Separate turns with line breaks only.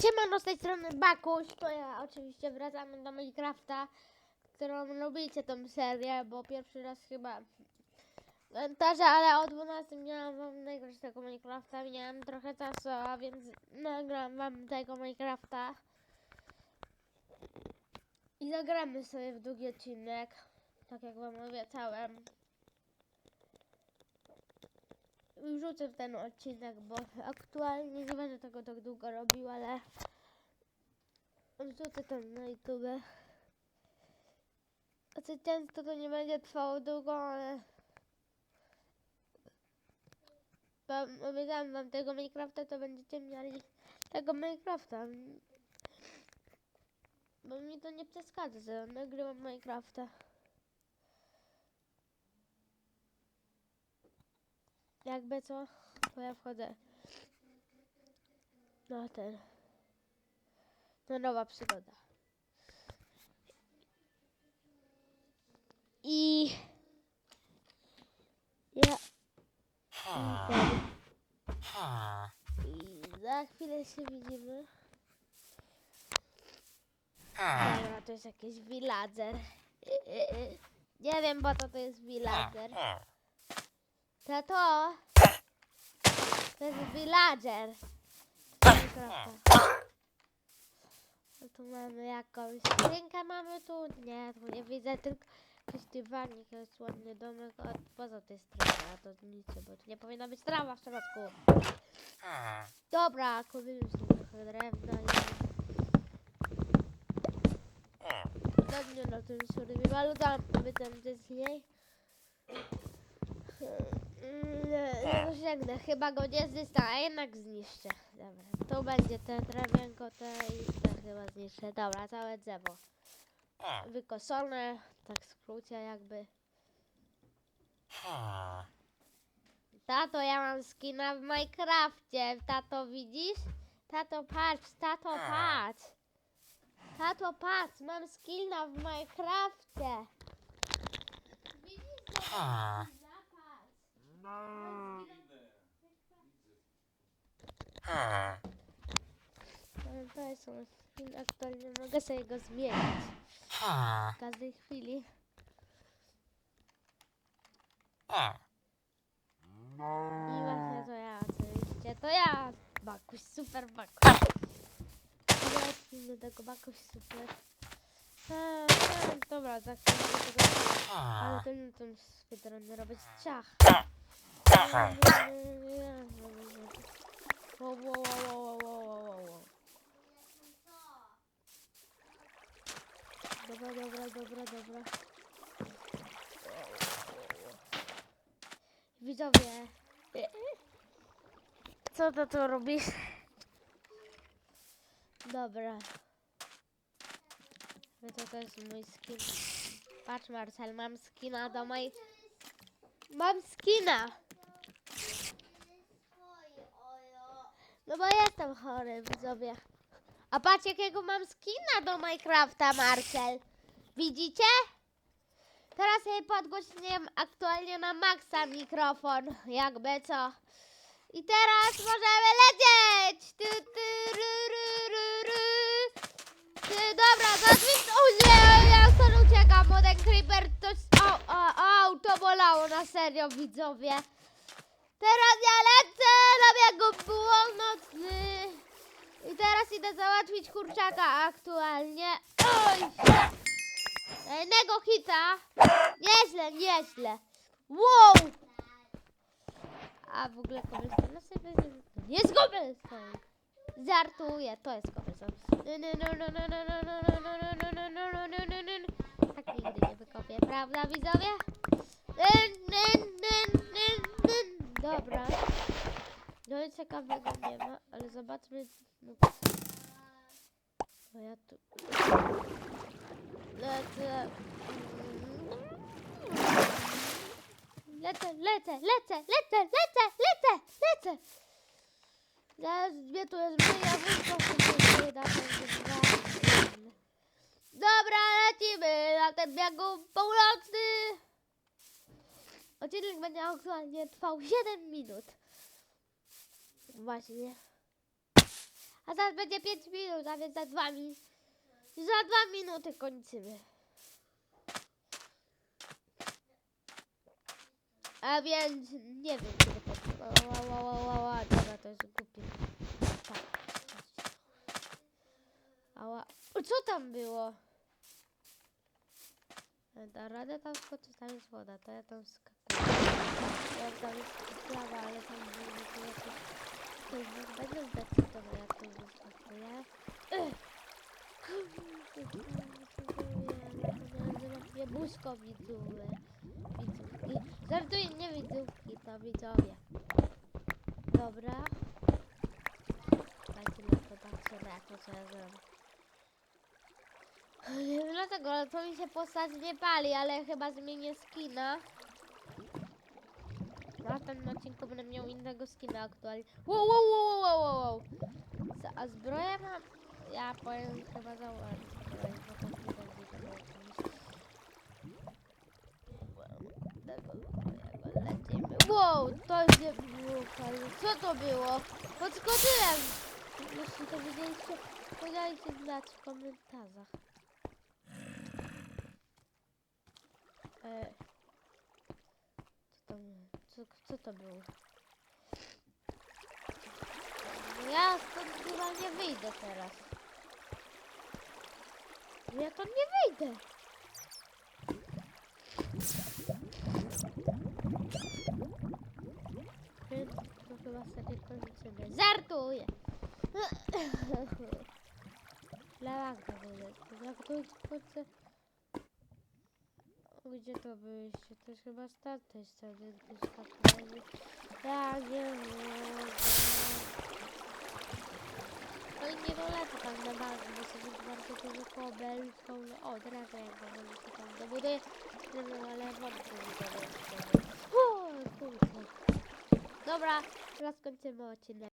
Siemano, z tej strony Bakuś, to ja oczywiście wracamy do Minecrafta, którą lubicie tą serię, bo pierwszy raz chyba komentarze, ale o 12 miałam wam nagrać tego Minecrafta, miałam trochę czasu, a więc nagram wam tego Minecrafta i zagramy sobie w długi odcinek, tak jak wam obiecałem. Wrzucę ten odcinek, bo aktualnie nie będę tego tak długo robił, ale wrzucę to na YouTube. Znaczy często to nie będzie trwało długo, ale wam, obiecałem wam tego Minecrafta, to będziecie mieli tego Minecrafta. Bo mi to nie przeszkadza, że nagrywam Minecrafta. Jakby co, to ja wchodzę na ten. Na nowa przygoda. I ja. I za chwilę się widzimy. Dobra, to jest jakiś villager. Nie wiem, bo to to jest villager. Tato! To jest villager. No tu mamy jakąś skrzynkę mamy tu? Nie, tu nie widzę, tylko jakiś dywanik, jest ładny domek, a poza tej strony, a to nic, bo tu nie powinna być trawa w środku. Dobra, kupimy sobie trochę drewna i... Zgodnie na tym survivalu, tam my tam gdzieś jej. Nie dosięgnę, chyba go nie zniszczę, a jednak zniszczę. Dobra, tu będzie te drewienko, te i te chyba zniszczę. Dobra, całe drzewo. Wykoszone, tak w skrócie jakby. Tato, ja mam skina w Minecrafcie. Tato, widzisz? Tato, patrz, tato, patrz. Tato, patrz, mam skina w Minecrafcie. Widzisz? Ale to jest on skin aktualnie, mogę sobie go zmienić w każdej chwili. I właśnie to ja oczywiście, to ja, Bakuś, super Bakuś. Zacznijmy tego Bakuś, super. A, a, dobra, zacznijmy tego, ale to nie tą speedrun robić, ciach. Wow, wow, wow. Dobra, dobra, dobra, dobra. Widzowie. Co to tu robisz? Dobra. No to to jest mój skin. Patrz Marcel, mam skina do mojej... Mam skina! No bo jestem chory, widzowie. A patrz jakiego mam skina do Minecrafta, Marcel. Widzicie? Teraz sobie podgłośniłem aktualnie na maksa mikrofon, jakby co. I teraz możemy lecieć! Ty, ty, ry, ry, ry, ry. Ty, dobra, zadzwoń... O nie, ja stąd uciekam, bo ten creeper to... Au, au, au, to bolało na serio, widzowie. Teraz ja lecę na biegu północny. I teraz idę załatwić kurczaka aktualnie. Oj! Jednego hita. Nieźle, nieźle. Wow! A w ogóle no sobie nie jest cobblestone. Żartuję, to jest cobblestone. Tak nigdy nie wykopię, prawda widzowie? Dobra. No i ciekawego nie ma, ale zobaczmy. No, no ja tu. Lecę. Lecę, lecę, lecę, lecę, lecę, lecę, lecę. Zaraz mnie tu jest moja wódka, się da Dobra, lecimy na ten biegu północny. Odcinek będzie aktualnie trwał 7 minut. Właśnie. A zaraz będzie 5 minut, a więc za 2 minuty. Za 2 minuty kończymy. A więc nie wiem, kiedy to. Dobra, to jest głupie. Tak. Ała. Co tam było? Da radę tam skoczyć, tam jest woda, to ja tam skakuję. Ja tam jest plaga, ale tam jakieś... To już będę zdecydował, jak to. Ech. Nie buźko widzowie. Widzówki. Żartuję, nie widzówki, to widzowie. Dobra. Dajcie na to patrzę na to, co ja zrobię. Nie wiem dlaczego, ale to mi się postać nie pali, ale chyba zmienię skina. Na tym odcinku będę miał innego skina aktualnie. Wow, wow, wow, wow, wow, wow. Z- A zbroję mam... Ja powiem chyba. Lecimy. Wow, to nie było. Co to było? Podskoczyłem! Jeśli to widzieliście, to dajcie znać w komentarzach. E, co? Co, co to było? No Ja stąd chyba nie wyjdę teraz. Ja to nie wyjdę. To chyba sobie kończymy. Żartuję. Lawanka będzie. Jak to wchodzę... Gdzie to byliście? To jest chyba z tamtej strony. wyskakuje. Ja nie mogę. No i nie dolecę tam na bazę, bo sobie bardzo dużo kobel. O, teraz ja go może się tam dobuduję. Wiem, ale wątpię, że to będzie. Kurczę. Dobra, teraz kończymy odcinek.